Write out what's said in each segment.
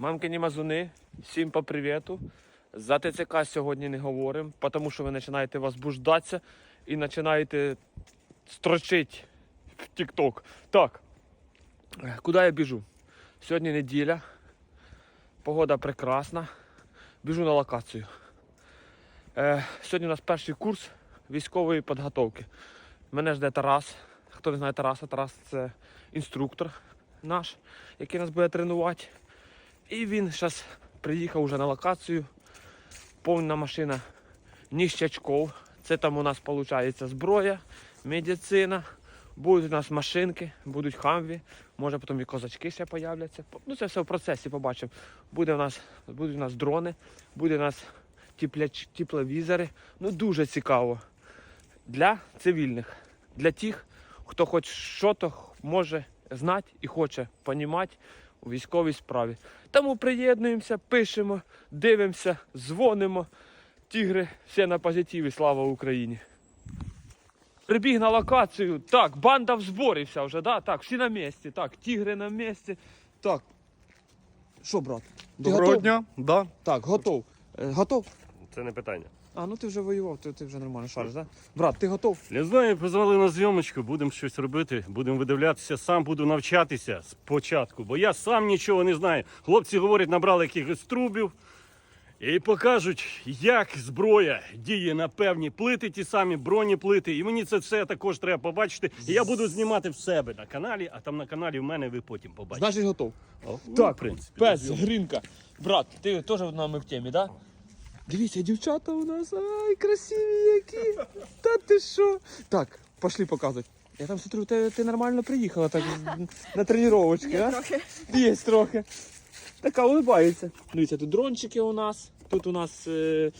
Мамкині мазуни, всім по привіту. За ТЦК сьогодні не говоримо, тому що ви починаєте возбуждатися і починаєте строчити в TikTok. Так, куди я біжу? Сьогодні неділя, погода прекрасна. Біжу на локацію. Е, сьогодні у нас перший курс військової підготовки. Мене жде Тарас. Хто не знає Тараса, Тарас це інструктор наш, який нас буде тренувати. І він зараз приїхав уже на локацію. Повна машина ніщачков. Це там у нас виходить зброя, медицина. Будуть у нас машинки, будуть хамві, може потім і козачки ще появляться. Ну це все в процесі побачимо. Буде у нас, будуть у нас дрони, буде у нас тіпляч, тепловізори. Ну дуже цікаво. Для цивільних, для тих, хто хоч щось може знати і хоче розуміти у військовій справі. Тому приєднуємося, пишемо, дивимося, дзвонимо. Тігри, все на позитиві, слава Україні. Прибіг на локацію. Так, банда в зборі вся вже, да? Так, всі на місці. Так, тігри на місці. Так. Що, брат? Ти Доброго готов? дня, да. Так, готов. Е, готов? Це не питання. А, ну ти вже воював, ти, ти вже нормально шариш, да? Брат, ти готов? Не знаю, позвали на зйомочку, будемо щось робити, будемо видивлятися, сам буду навчатися спочатку, бо я сам нічого не знаю. Хлопці говорять, набрали якихось трубів і покажуть, як зброя діє на певні плити, ті самі бронеплити. І мені це все також треба побачити. І я буду знімати в себе на каналі, а там на каналі в мене ви потім побачите. Значить, готов. О, ну, в принципі. Пес, зйомки. гринка. Брат, ти теж з нами в темі, да? Дивіться, дівчата у нас. Ай, красиві які. Та ти що? Так, пошли показувати. Я там смотрю, ти, ти нормально приїхала так на тренувачки, а? Трохи. Є трохи. Така улибається. Дивіться, тут дрончики у нас, тут у нас е,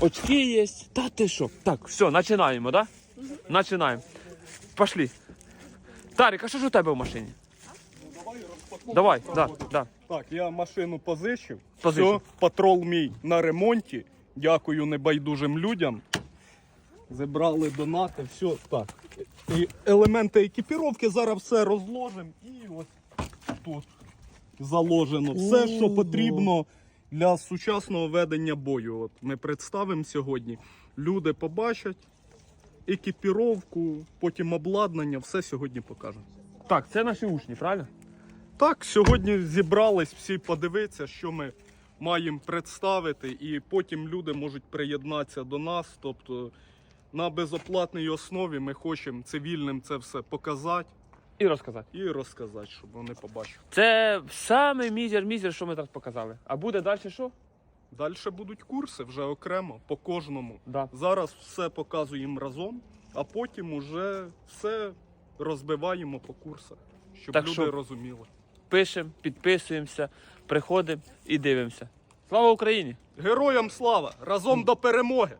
очки є. Та ти що? Так, все, починаємо, да? Починаємо. Пошли. Тарік, а що ж у тебе в машині? Давай, да, да. Так, я машину позичив. Позичив. Все, патрол мій на ремонті. Дякую небайдужим людям. Зібрали донати, все так. І елементи екіпіровки зараз все розложимо і ось тут заложено все, що потрібно для сучасного ведення бою. От ми представимо сьогодні. Люди побачать екіпіровку, потім обладнання, все сьогодні покажемо. Так, це наші учні, правильно? Так, сьогодні зібрались всі подивитися, що ми маємо представити, і потім люди можуть приєднатися до нас. Тобто на безоплатній основі ми хочемо цивільним це все показати І розказати. і розказати, щоб вони побачили. Це саме мізер-мізер, що ми зараз показали. А буде далі що? Далі будуть курси вже окремо по кожному. Да. Зараз все показуємо разом, а потім уже все розбиваємо по курсах, щоб Так люди що- розуміли. Пишемо, підписуємося, приходимо і дивимося. Слава Україні! Героям слава! Разом до перемоги!